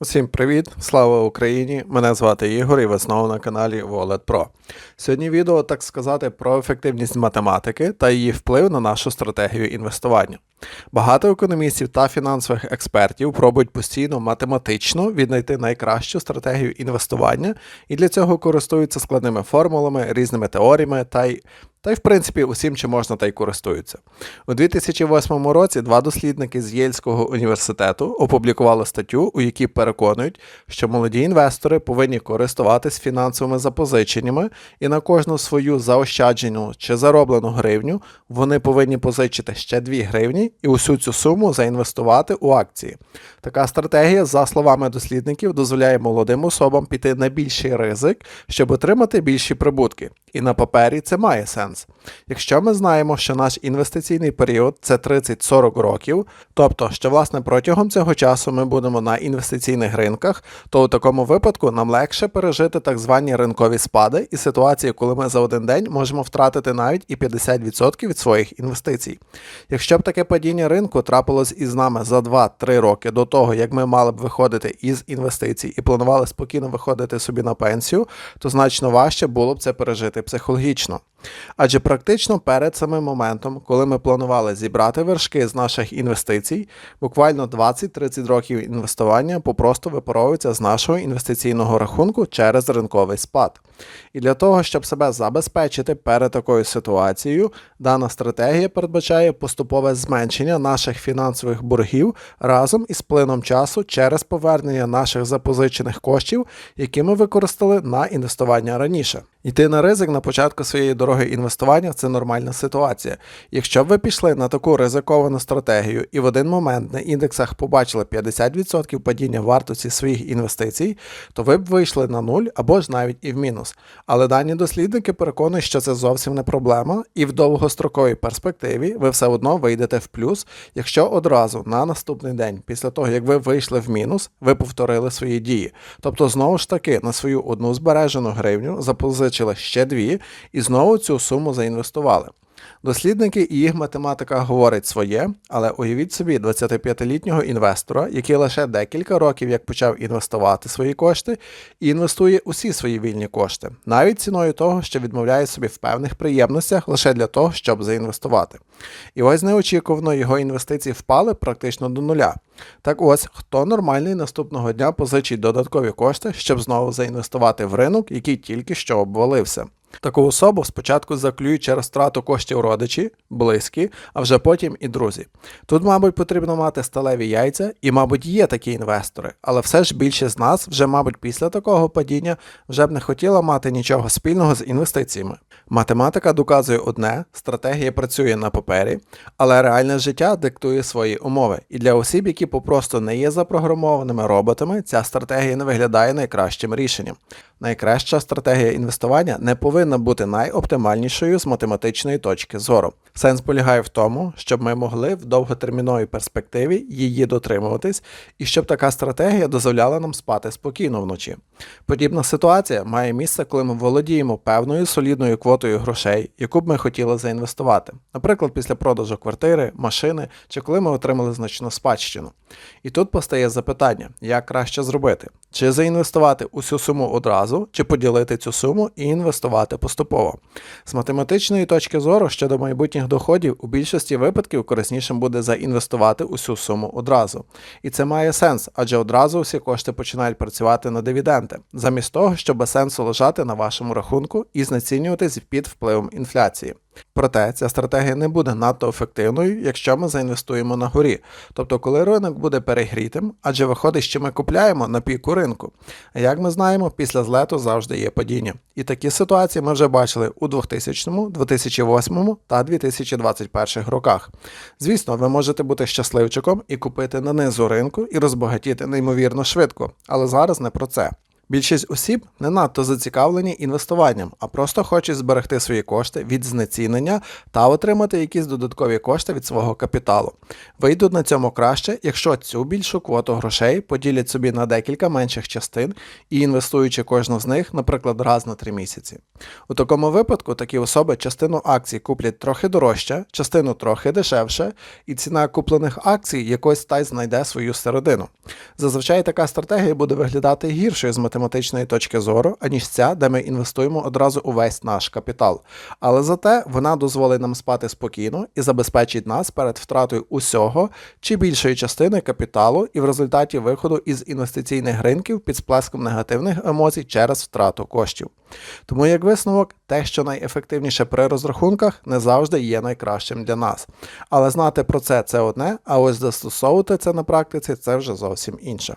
Усім привіт! Слава Україні! Мене звати Ігор і ви знову на каналі Wallet Pro. Сьогодні відео, так сказати, про ефективність математики та її вплив на нашу стратегію інвестування. Багато економістів та фінансових експертів пробують постійно математично віднайти найкращу стратегію інвестування і для цього користуються складними формулами, різними теоріями та й та й в принципі усім, чи можна та й користуються. У 2008 році два дослідники з Єльського університету опублікували статтю, у якій переконують, що молоді інвестори повинні користуватись фінансовими запозиченнями, і на кожну свою заощаджену чи зароблену гривню вони повинні позичити ще 2 гривні і усю цю суму заінвестувати у акції. Така стратегія, за словами дослідників, дозволяє молодим особам піти на більший ризик, щоб отримати більші прибутки. І на папері це має сенс. Якщо ми знаємо, що наш інвестиційний період це 30-40 років, тобто, що власне протягом цього часу ми будемо на інвестиційних ринках, то у такому випадку нам легше пережити так звані ринкові спади і ситуації, коли ми за один день можемо втратити навіть і 50% від своїх інвестицій. Якщо б таке падіння ринку трапилось із нами за 2-3 роки до того, як ми мали б виходити із інвестицій і планували спокійно виходити собі на пенсію, то значно важче було б це пережити психологічно. Адже практично перед самим моментом, коли ми планували зібрати вершки з наших інвестицій, буквально 20-30 років інвестування попросту випаровуються з нашого інвестиційного рахунку через ринковий спад. І для того, щоб себе забезпечити перед такою ситуацією, дана стратегія передбачає поступове зменшення наших фінансових боргів разом із плином часу через повернення наших запозичених коштів, які ми використали на інвестування раніше. Йти на ризик на початку своєї дороги інвестування це нормальна ситуація. Якщо б ви пішли на таку ризиковану стратегію і в один момент на індексах побачили 50% падіння вартості своїх інвестицій, то ви б вийшли на нуль або ж навіть і в мінус. Але дані дослідники переконують, що це зовсім не проблема, і в довгостроковій перспективі ви все одно вийдете в плюс, якщо одразу на наступний день, після того як ви вийшли в мінус, ви повторили свої дії. Тобто, знову ж таки, на свою одну збережену гривню запозичили ще дві і знову цю суму заінвестували. Дослідники і їх математика говорить своє, але уявіть собі 25-літнього інвестора, який лише декілька років як почав інвестувати свої кошти і інвестує усі свої вільні кошти, навіть ціною того, що відмовляє собі в певних приємностях лише для того, щоб заінвестувати. І ось неочікувано його інвестиції впали практично до нуля. Так ось, хто нормальний наступного дня позичить додаткові кошти, щоб знову заінвестувати в ринок, який тільки що обвалився. Таку особу спочатку заклюють через втрату коштів родичі, близькі, а вже потім і друзі. Тут, мабуть, потрібно мати сталеві яйця, і, мабуть, є такі інвестори, але все ж більшість з нас вже, мабуть, після такого падіння вже б не хотіла мати нічого спільного з інвестиціями. Математика доказує одне, стратегія працює на папері, але реальне життя диктує свої умови. І для осіб, які попросту не є запрограмованими роботами, ця стратегія не виглядає найкращим рішенням. Найкраща стратегія інвестування не повинна бути найоптимальнішою з математичної точки зору. Сенс полягає в тому, щоб ми могли в довготерміновій перспективі її дотримуватись, і щоб така стратегія дозволяла нам спати спокійно вночі. Подібна ситуація має місце, коли ми володіємо певною солідною квотою грошей, яку б ми хотіли заінвестувати, наприклад, після продажу квартири, машини чи коли ми отримали значну спадщину. І тут постає запитання, як краще зробити, чи заінвестувати усю суму одразу, чи поділити цю суму і інвестувати поступово. З математичної точки зору щодо майбутніх доходів у більшості випадків кориснішим буде заінвестувати усю суму одразу. І це має сенс, адже одразу всі кошти починають працювати на дивіденди, замість того, щоб без сенсу лежати на вашому рахунку і знецінюватись під впливом інфляції. Проте ця стратегія не буде надто ефективною, якщо ми заінвестуємо на горі, тобто коли ринок буде перегрітим, адже виходить, що ми купляємо на піку ринку. А як ми знаємо, після злету завжди є падіння. І такі ситуації ми вже бачили у 2000, 2008 та 2021 роках. Звісно, ви можете бути щасливчиком і купити на низу ринку і розбагатіти неймовірно швидко, але зараз не про це. Більшість осіб не надто зацікавлені інвестуванням, а просто хочуть зберегти свої кошти від знецінення та отримати якісь додаткові кошти від свого капіталу. Вийдуть на цьому краще, якщо цю більшу квоту грошей поділять собі на декілька менших частин і інвестуючи кожну з них, наприклад, раз на три місяці. У такому випадку такі особи частину акцій куплять трохи дорожче, частину трохи дешевше, і ціна куплених акцій якось та й знайде свою середину. Зазвичай така стратегія буде виглядати гіршою з математичної точки зору, аніж ця, де ми інвестуємо одразу увесь наш капітал. Але зате вона дозволить нам спати спокійно і забезпечить нас перед втратою усього чи більшої частини капіталу і в результаті виходу із інвестиційних ринків під сплеском негативних емоцій через втрату коштів. Тому, як висновок, те, що найефективніше при розрахунках, не завжди є найкращим для нас. Але знати про це це одне, а ось застосовувати це на практиці це вже зовсім інше.